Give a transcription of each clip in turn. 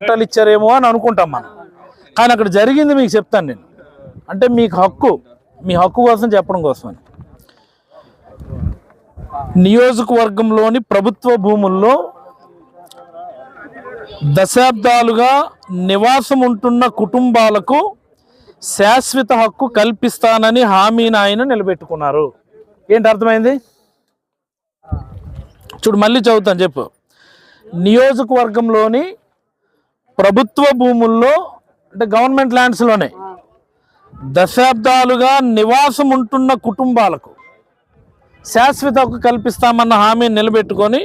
పట్టాలు ఇచ్చారేమో అని అనుకుంటాం మనం. కానీ అక్కడ జరిగింది మీకు చెప్తాను నేను. అంటే మీకు హక్కు మీ హక్కు కోసం చెప్పడం కోసమని. నియోజకవర్గంలోని ప్రభుత్వ భూముల్లో దశాబ్దాలుగా నివాసం ఉంటున్న కుటుంబాలకు శాశ్వత హక్కు కల్పిస్తానని హామీని ఆయన నిలబెట్టుకున్నారు. ఏంటి అర్థమైంది? చూడు మళ్ళీ చదువుతాను చెప్పు. నియోజకవర్గంలోని ప్రభుత్వ భూముల్లో అంటే గవర్నమెంట్ ల్యాండ్స్లోనే దశాబ్దాలుగా నివాసం ఉంటున్న కుటుంబాలకు శాశ్వత హక్కు కల్పిస్తామన్న హామీని నిలబెట్టుకొని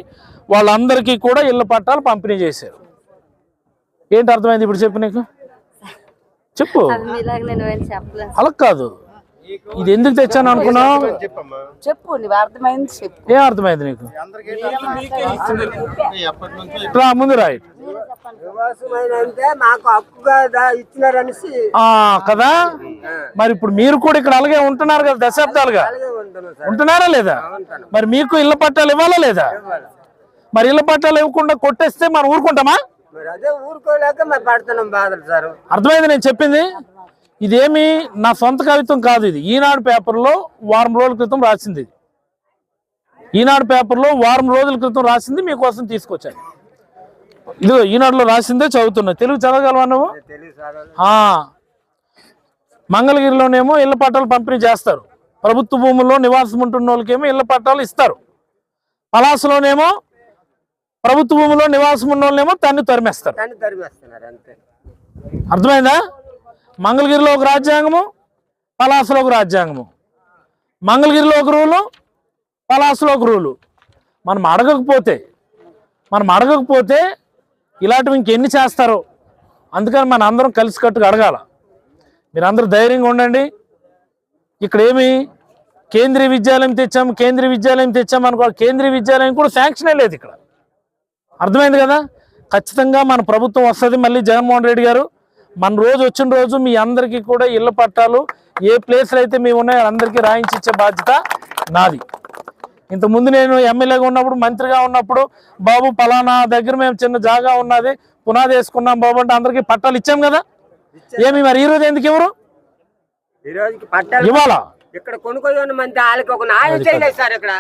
వాళ్ళందరికీ కూడా ఇళ్ళ పట్టాలు పంపిణీ చేశారు. ఏంటి అర్థమైంది ఇప్పుడు చెప్పు నీకు? చెప్పు. అలా కాదు. ఇది ఎందుకు తెచ్చాను అనుకున్నావు? చెప్పు అర్థమైంది చెప్పు. ఏం అర్థమైంది నీకు? రా ముందు రాయి కదా? మరి ఇప్పుడు మీరు కూడా ఇక్కడ అలాగే ఉంటున్నారు కదా దశాబ్దాలుగా? ఉంటున్నారా లేదా? మరి మీకు ఇళ్ళ పట్టాలు ఇవ్వాలా లేదా? మరి ఇళ్ళ పట్టాలు ఇవ్వకుండా కొట్టేస్తే మనం ఊరుకుంటామా? అర్థమైంది నేను చెప్పింది? ఇదేమి నా సొంత కవిత్వం కాదు ఇది. ఈనాడు పేపర్లో వారం రోజుల క్రితం రాసింది ఇది. ఈనాడు పేపర్లో వారం రోజుల క్రితం రాసింది మీకోసం తీసుకొచ్చాను. ఇదిగో ఈనాడులో రాసిందే చదువుతున్నా. తెలుగు చదవగలవా నువ్వు. మంగళగిరిలోనేమో ఇళ్ళ పట్టాలు పంపిణీ చేస్తారు. ప్రభుత్వ భూముల్లో నివాసం ఉంటున్న వాళ్ళకేమో ఇళ్ళ పట్టాలు ఇస్తారు. పలాసలోనేమో ప్రభుత్వ భూముల్లో నివాసం ఉన్న వాళ్ళేమో తన్ని తరిమేస్తారు అర్థమైందా? మంగళగిరిలో ఒక రాజ్యాంగము పలాసలో ఒక రాజ్యాంగము. మంగళగిరిలో ఒక రూలు పలాసలో ఒక రూలు. మనం అడగకపోతే మనం అడగకపోతే ఇలాంటివి ఇంకెన్ని చేస్తారో అందుకని మన అందరం కలిసికట్టుగా అడగాల. మీరందరూ ధైర్యంగా ఉండండి. ఇక్కడ ఏమి కేంద్రీయ విద్యాలయం తెచ్చాము కేంద్రీయ విద్యాలయం తెచ్చాము అనుకో కేంద్రీయ విద్యాలయం కూడా శాంక్షనే లేదు ఇక్కడ. అర్థమైంది కదా? ఖచ్చితంగా మన ప్రభుత్వం వస్తుంది మళ్ళీ జగన్మోహన్ రెడ్డి గారు. మన రోజు వచ్చిన రోజు మీ అందరికీ కూడా ఇళ్ళ పట్టాలు ఏ ప్లేస్లో అయితే మేము ఉన్నాయో అందరికీ రాయించి ఇచ్చే బాధ్యత నాది. ఇంతకుముందు నేను ఎమ్మెల్యేగా ఉన్నప్పుడు మంత్రిగా ఉన్నప్పుడు బాబు పలానా దగ్గర మేము చిన్న జాగా ఉన్నది పునాది వేసుకున్నాం బాబు అంటే అందరికీ పట్టాలు ఇచ్చాం కదా? ఏమి మరి ఈ రోజు ఎందుకు ఎవరు పట్టాలు ఇవాళ ఇక్కడ కొనుక్కొని మంది వాళ్ళకి ఒక న్యాయం చేయలేదు సార్ ఇక్కడ.